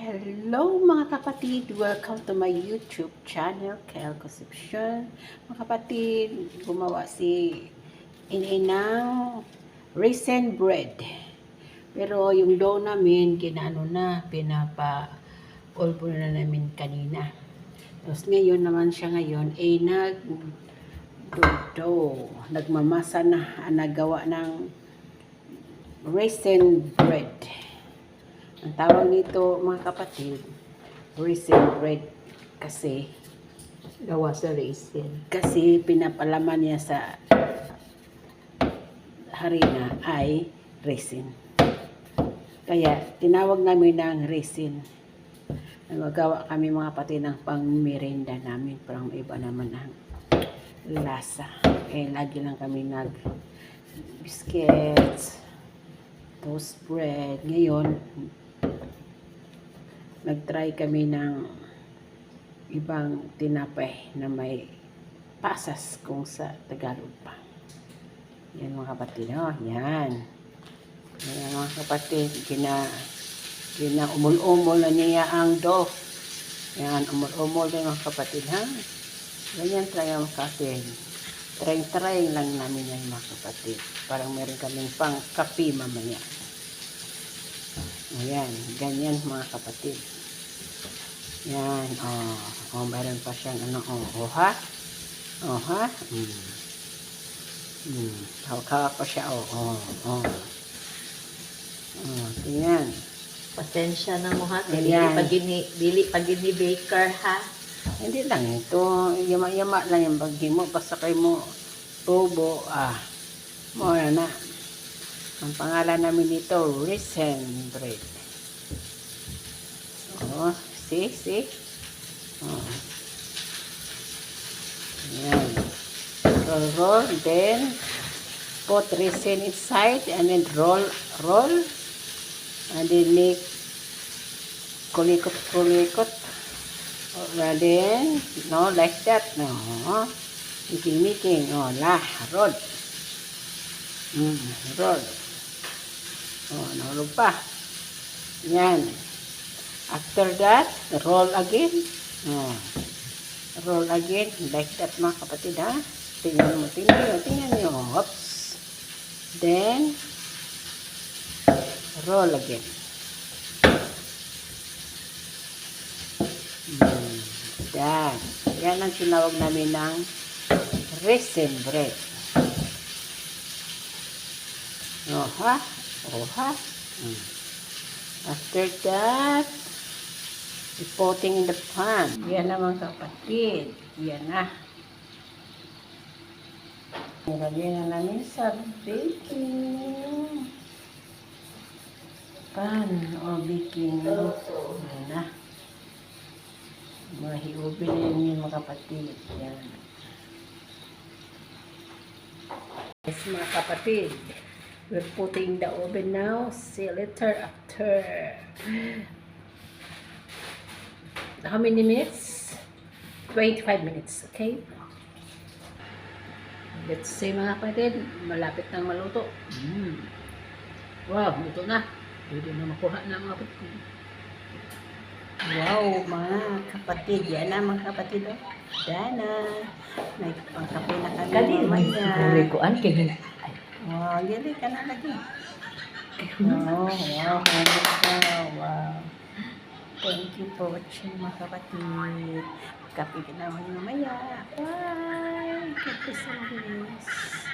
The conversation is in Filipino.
Hello mga kapatid! Welcome to my YouTube channel, Kel Concepcion. Mga kapatid, gumawa si ininang raisin bread. Pero yung dough namin, ginano na, pinapa-ulbo na namin kanina. Tapos ngayon naman siya ngayon, ay nag dough. Nagmamasa na, nagawa ng raisin bread. Ang tawag nito mga kapatid, raisin bread kasi Gawa sa raisin. kasi pinapalaman niya sa harina ay raisin. Kaya tinawag namin ng raisin. Nagagawa kami mga kapatid ng pang merienda namin. Parang iba naman ang lasa. Eh, lagi lang kami nag biscuits, toast bread. Ngayon, nag-try kami ng ibang tinapay na may pasas kung sa Tagalog pa. Yan mga kapatid, oh, yan. Yan mga kapatid, gina, gina umul-umol na niya ang dough. Yan, umul-umol na mga kapatid, ha? Ganyan try ang kapatid. Try-try lang namin yan mga kapatid. Parang meron kaming pang kape mamaya. Ayan, ganyan mga kapatid. Yan, oh. Oh, meron pa siyang ano, oh, oh ha? Oh ha? Mm. Mm. Hawak pa siya, oh, oh, oh. Oh, tingnan. Pasensya na mo ha. Dili Ayan. pa gini, dili pa gini baker ha. Hindi lang ito. Yama-yama lang yung bagi mo. Basta kayo mo tubo. Ah, mo na na. Ang pangalan namin nito, raisin bread. Oh, see, see? Oh. Yan. Roll, roll, then put raisin inside and then roll, roll. And then make kulikot-kulikot. Well, then, no, like that, no. Making, making, oh, lah, roll. Mm, roll. Oh, nahulog pa. Yan. After that, roll again. Oh. Roll again, like that mga kapatid, ha? Tingnan mo, tingnan mo, tingnan mo. Oops. Then, roll again. Mm, yan. Yan ang tinawag namin ng raisin bread. Oh, ha? Oh, ha? Mm. After that, putting in the pan. Yan na mga kapatid. Yan na. Nilagyan na namin sa baking pan o baking. Yan na. Mga hiubin na yun mga kapatid. Yan. Yes, mga kapatid. We're putting the oven now. See later after. How many minutes? 25 minutes, okay? Let's see mga kapatid. Malapit nang maluto. Mm. Wow, luto na. Pwede na makuha na mga kapatid. Wow, mga kapatid. Yan na mga kapatid. Oh. Dana. May pangkape na kami Kali mamaya. Uri ko an kay Wow, dili ka na lagi. Wow, wow, wow, wow. Thank you for watching mga kapatid. Kape ka naman mamaya. Bye! God bless.